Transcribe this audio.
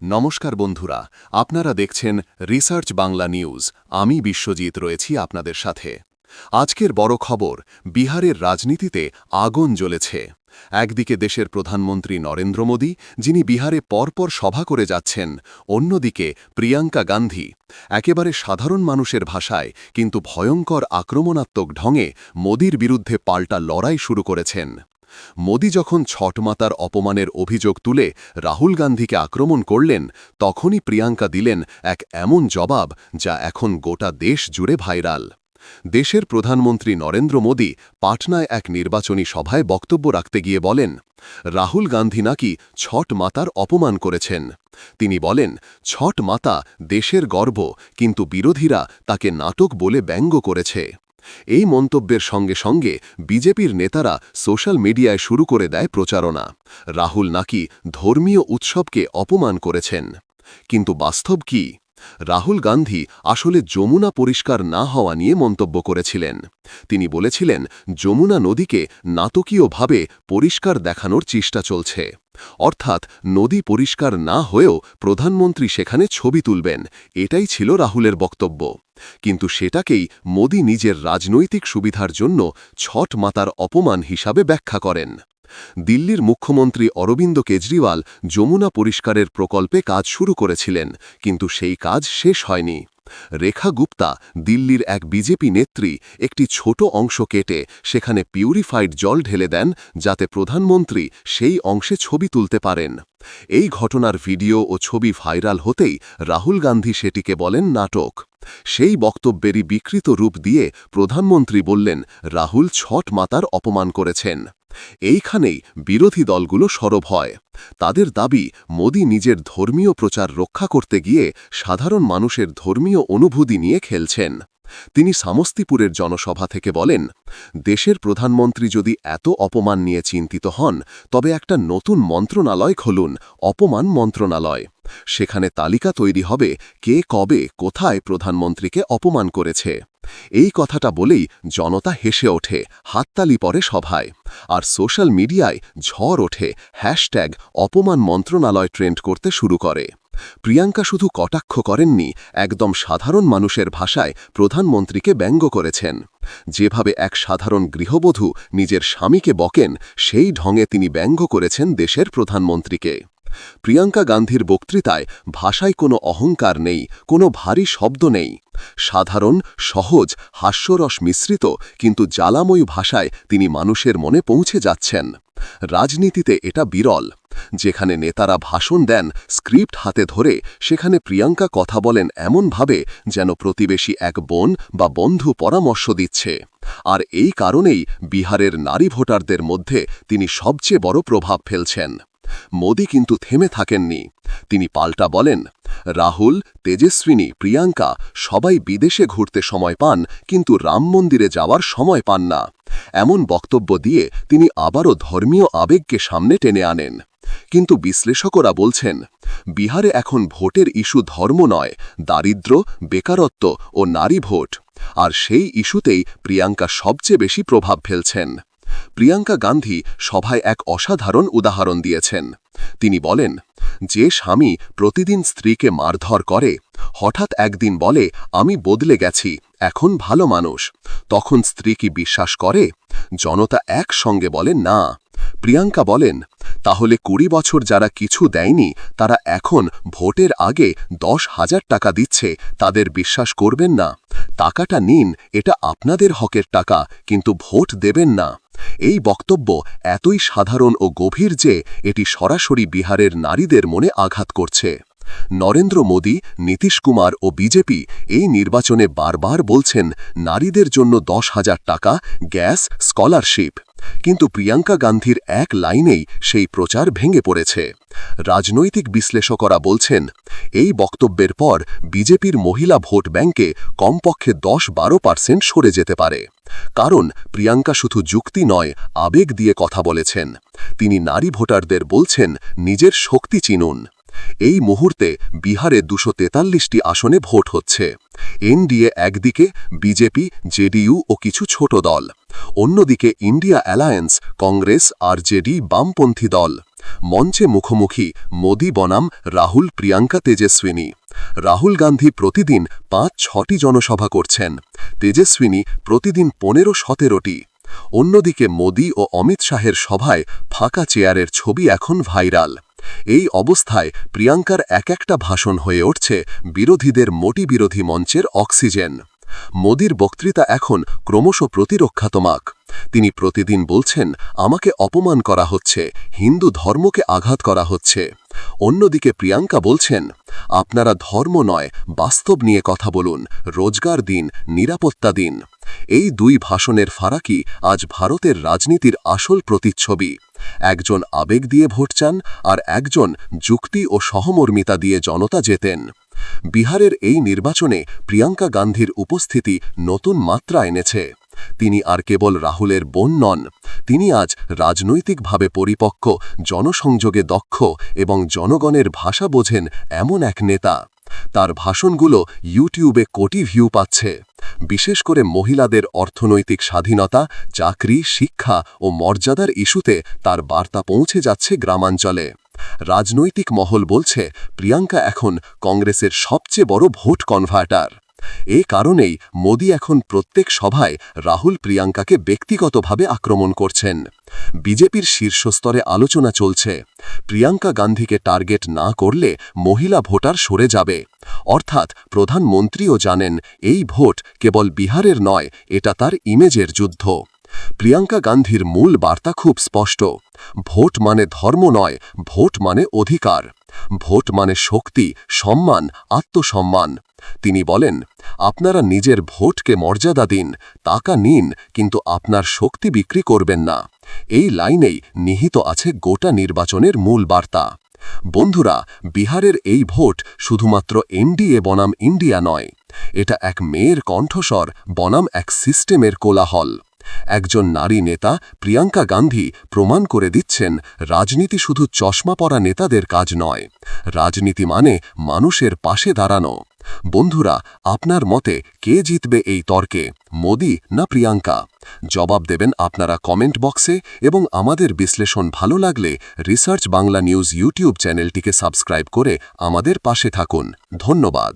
নমস্কার বন্ধুরা, আপনারা দেখছেন রিসার্চ বাংলা নিউজ। আমি বিশ্বজিৎ রয়েছি আপনাদের সাথে। আজকের বড় খবর, বিহারের রাজনীতিতে আগুন জ্বলেছে। একদিকে দেশের প্রধানমন্ত্রী নরেন্দ্র মোদী, যিনি বিহারে পরপর সভা করে যাচ্ছেন, অন্যদিকে প্রিয়াঙ্কা গান্ধী। একেবারে সাধারণ মানুষের ভাষায়, কিন্তু ভয়ঙ্কর আক্রমণাত্মক ঢঙে মোদির বিরুদ্ধে পাল্টা লড়াই শুরু করেছেন। মোদি যখন ছটমাতার অপমানের অভিযোগ তুলে রাহুল গান্ধীকে আক্রমণ করলেন, তখনই প্রিয়াঙ্কা দিলেন এক এমন জবাব যা এখন গোটা দেশ জুড়ে ভাইরাল। দেশের প্রধানমন্ত্রী নরেন্দ্র মোদী পাটনায় এক নির্বাচনী সভায় বক্তব্য রাখতে গিয়ে বলেন, রাহুল গান্ধী নাকি ছট মাতার অপমান করেছেন। তিনি বলেন ছট মাতা দেশের গর্ব, কিন্তু বিরোধীরা তাকে নাটক বলে ব্যঙ্গ করেছে। এই মন্তব্যের সঙ্গে সঙ্গে বিজেপির নেতারা সোশ্যাল মিডিয়ায় শুরু করে দেয় প্রচারণা। রাহুল নাকি ধর্মীয় উৎসবকে অপমান করেছেন। কিন্তু বাস্তব কি? রাহুল গান্ধী আসলে যমুনা পরিষ্কার না হওয়া নিয়ে মন্তব্য করেছিলেন। তিনি বলেছিলেন, যমুনা নদীকে নাটকীয়ভাবে পরিষ্কার দেখানোর চেষ্টা চলছে। অর্থাৎ নদী পরিষ্কার না হয়েও প্রধানমন্ত্রী সেখানে ছবি তুলবেন। এটাই ছিল রাহুলের বক্তব্য। কিন্তু সেটাকেই মোদী নিজের রাজনৈতিক সুবিধার জন্য ছট মাতার অপমান হিসাবে ব্যাখ্যা করেন। দিল্লির মুখ্যমন্ত্রী অরবিন্দ কেজরিওয়াল যমুনা পরিষ্কারের প্রকল্পে কাজ শুরু করেছিলেন, কিন্তু সেই কাজ শেষ হয়নি। রেখা গুপ্তা দিল্লির এক বিজেপি নেত্রী একটি ছোট অংশ কেটে সেখানে পিউরিফাইড জল ঢেলে দেন যাতে প্রধানমন্ত্রী সেই অংশে ছবি তুলতে পারেন। এই ঘটনার ভিডিও ও ছবি ভাইরাল হতেই রাহুল গান্ধী সেটিকে বলেন নাটক। সেই বক্তব্যেরই বিকৃত রূপ দিয়ে প্রধানমন্ত্রী বললেন, রাহুল ছট মাতার অপমান করেছেন। এইখানেই বিরোধী দলগুলো সরব হয়। তাদের দাবি, মোদী নিজের ধর্মীয় প্রচার রক্ষা করতে গিয়ে সাধারণ মানুষের ধর্মীয় অনুভূতি নিয়ে খেলছেন। তিনি সামস্তিপুরের জনসভা থেকে বলেন, দেশের প্রধানমন্ত্রী যদি এত অপমান নিয়ে চিন্তিত হন, তবে একটা নতুন মন্ত্রণালয় খুলুন, অপমান মন্ত্রণালয়। সেখানে তালিকা তৈরি হবে কে কবে, কোথায় প্রধানমন্ত্রীকে অপমান করেছে। এই কথাটা বলেই জনতা হেসে ওঠে, হাততালি পরে সভায়। আর সোশ্যাল মিডিয়ায় ঝড় ওঠে, হ্যাশট্যাগ অপমান মন্ত্রণালয় ট্রেন্ড করতে শুরু করে। প্রিয়াঙ্কা শুধু কটাক্ষ করেননি, একদম সাধারণ মানুষের ভাষায় প্রধানমন্ত্রীকে ব্যঙ্গ করেছেন। যেভাবে এক সাধারণ গৃহবধূ নিজের স্বামীকে বকেন, সেই ঢঙে তিনি ব্যঙ্গ করেছেন দেশের প্রধানমন্ত্রীকে। প্রিয়াঙ্কা গান্ধীর বক্তৃতায় ভাষায় কোনো অহংকার নেই, কোনো ভারী শব্দ নেই। সাধারণ, সহজ, হাস্যরস মিশ্রিত, কিন্তু জ্বালাময়ী ভাষায় তিনি মানুষের মনে পৌঁছে যাচ্ছেন। রাজনীতিতে এটা বিরল। যেখানে নেতারা ভাষণ দেন, স্ক্রিপ্ট হাতে ধরে, সেখানে প্রিয়াঙ্কা কথা বলেন এমনভাবে যেন প্রতিবেশী এক বোন বা বন্ধু পরামর্শ দিচ্ছে। আর এই কারণেই বিহারের নারী ভোটারদের মধ্যে তিনি সবচেয়ে বড় প্রভাব ফেলছেন। মোদি কিন্তু থেমে থাকেননি। তিনি পাল্টা বলেন, রাহুল, তেজস্বিনী, প্রিয়াঙ্কা সবাই বিদেশে ঘুরতে সময় পান, কিন্তু রাম মন্দিরে যাওয়ার সময় পান না। এমন বক্তব্য দিয়ে তিনি আবারও ধর্মীয় আবেগকে সামনে টেনে আনেন। কিন্তু বিশ্লেষকরা বলছেন, বিহারে এখন ভোটের ইস্যু ধর্ম নয় দারিদ্র বেকারত্ব ও নারী ভোট। আর সেই ইস্যুতেই প্রিয়াঙ্কা সবচেয়ে বেশি প্রভাব ফেলছেন। প্রিয়াঙ্কা গান্ধী সভায় এক অসাধারণ উদাহরণ দিয়েছেন। তিনি বলেন, যে স্বামী প্রতিদিন স্ত্রীকে মারধর করে, হঠাৎ একদিন বলে, আমি বদলে গেছি, এখন ভালো মানুষ, তখন স্ত্রী কি বিশ্বাস করে? জনতা একসঙ্গে বলে, না। প্রিয়াঙ্কা বলেন, তাহলে কুড়ি বছর যারা কিছু দেয়নি, তারা এখন ভোটের আগে দশ হাজার টাকা দিচ্ছে, তাদের বিশ্বাস করবেন না। টাকাটা নিন, এটা আপনাদের হকের টাকা, কিন্তু ভোট দেবেন না। এই বক্তব্য এতই সাধারণ ও গভীর যে এটি সরাসরি বিহারের নারীদের মনে আঘাত করছে। নরেন্দ্র মোদী, নীতিশ কুমার ও বিজেপি এই নির্বাচনে বারবার বলছেন নারীদের জন্য দশ হাজার টাকা, গ্যাস, স্কলারশিপ। কিন্তু প্রিয়াঙ্কা গান্ধীর এক লাইনেই সেই প্রচার ভেঙে পড়েছে। রাজনৈতিক বিশ্লেষকরা বলছেন, এই বক্তব্যের পর বিজেপির মহিলা ভোট ব্যাংকে কমপক্ষে দশ বারো পার্সেন্ট সরে যেতে পারে। কারণ প্রিয়াঙ্কা শুধু যুক্তি নয়, আবেগ দিয়ে কথা বলেছেন। তিনি নারী ভোটারদের বলছেন, নিজের শক্তি চিনুন। এই মুহূর্তে বিহারে দুশো তেতাল্লিশটি আসনে ভোট হচ্ছে। এনডিএ একদিকে, বিজেপি, জেডিইউ ও কিছু ছোট দল। অন্যদিকে ইন্ডিয়া অ্যালায়েন্স, কংগ্রেস, আরজেডি, বামপন্থী দল। মঞ্চে মুখোমুখি মোদি বনাম, রাহুল, প্রিয়াঙ্কা তেজস্বিনী। রাহুল গান্ধী প্রতিদিন পাঁচ, ছটি জনসভা করছেন। তেজস্বিনী প্রতিদিন পনেরো, সতেরোটি। অন্যদিকে মোদি ও অমিত শাহের সভায় ফাঁকা চেয়ারের ছবি এখন ভাইরাল। এই অবস্থায় প্রিয়াঙ্কার এক একটা ভাষণ হয়ে উঠছে বিরোধীদের মোটি বিরোধী মঞ্চের অক্সিজেন। মোদির বক্তৃতা এখন ক্রমশ প্রতিরক্ষাত্মক। তিনি প্রতিদিন বলছেন, আমাকে অপমান করা হচ্ছে, হিন্দু ধর্মকে আঘাত করা হচ্ছে। অন্যদিকে প্রিয়াঙ্কা বলছেন, আপনারা ধর্ম নয়, বাস্তব নিয়ে কথা বলুন, রোজগার দিন, নিরাপত্তা দিন। এই দুই ভাষণের ফারাকি আজ ভারতের রাজনীতির আসল প্রতিচ্ছবি। একজন আবেগ দিয়ে ভোট চান আর একজন যুক্তি ও সহমর্মিতা দিয়ে জনতা জেতেন। বিহারের এই নির্বাচনে প্রিয়াঙ্কা গান্ধীর উপস্থিতি নতুন মাত্রা এনেছে। তিনি আর কেবল রাহুলের বোন নন, তিনি আজ রাজনৈতিকভাবে পরিপক্ক, জনসংযোগে দক্ষ এবং জনগণের ভাষা বোঝেন এমন এক নেতা। তার ভাষণগুলো ইউটিউবে কোটি ভিউ পাচ্ছে। বিশেষ করে মহিলাদের অর্থনৈতিক স্বাধীনতা, চাকরি, শিক্ষা ও মর্যাদার ইস্যুতে তার বার্তা পৌঁছে যাচ্ছে গ্রামাঞ্চলে। রাজনৈতিক মহল বলছে, প্রিয়াঙ্কা এখন কংগ্রেসের সবচেয়ে বড় ভোট কনভার্টার। এ কারণেই মোদি এখন প্রত্যেক সভায় রাহুল প্রিয়াঙ্কাকে ব্যক্তিগতভাবে আক্রমণ করছেন। বিজেপির শীর্ষস্তরে আলোচনা চলছে। প্রিয়াঙ্কা গান্ধীকে টার্গেট না করলে মহিলা ভোটার সরে যাবে। অর্থাৎ প্রধানমন্ত্রীও জানেন, এই ভোট কেবল বিহারের নয়, এটা তার ইমেজের যুদ্ধ। প্রিয়াঙ্কা গান্ধীর মূল বার্তা খুব স্পষ্ট। ভোট মানে ধর্ম নয়, ভোট মানে অধিকার। ভোট মানে শক্তি, সম্মান, আত্মসম্মান। তিনি বলেন, আপনারা নিজের ভোটকে মর্যাদা দিন, টাকা নিন, কিন্তু আপনার শক্তি বিক্রি করবেন না। এই লাইনেই নিহিত আছে গোটা নির্বাচনের মূল বার্তা। বন্ধুরা, বিহারের এই ভোট শুধুমাত্র এনডিএ বনাম ইন্ডিয়া নয়, এটা এক মেয়ের কণ্ঠস্বর, বনাম এক সিস্টেমের কোলাহল। একজন নারী নেতা প্রিয়াঙ্কা গান্ধী প্রমাণ করে দিচ্ছেন, রাজনীতি শুধু চশমা পরা নেতাদের কাজ নয়। রাজনীতি মানে মানুষের পাশে দাঁড়ানো। বন্ধুরা, আপনার মতে কে জিতবে এই তর্কে, মোদি না প্রিয়াঙ্কা? জবাব দেবেন আপনারা কমেন্ট বক্সে এবং আমাদের বিশ্লেষণ ভালো লাগলে রিসার্চ বাংলা নিউজ ইউটিউব চ্যানেলটিকে সাবস্ক্রাইব করে আমাদের পাশে থাকুন। ধন্যবাদ।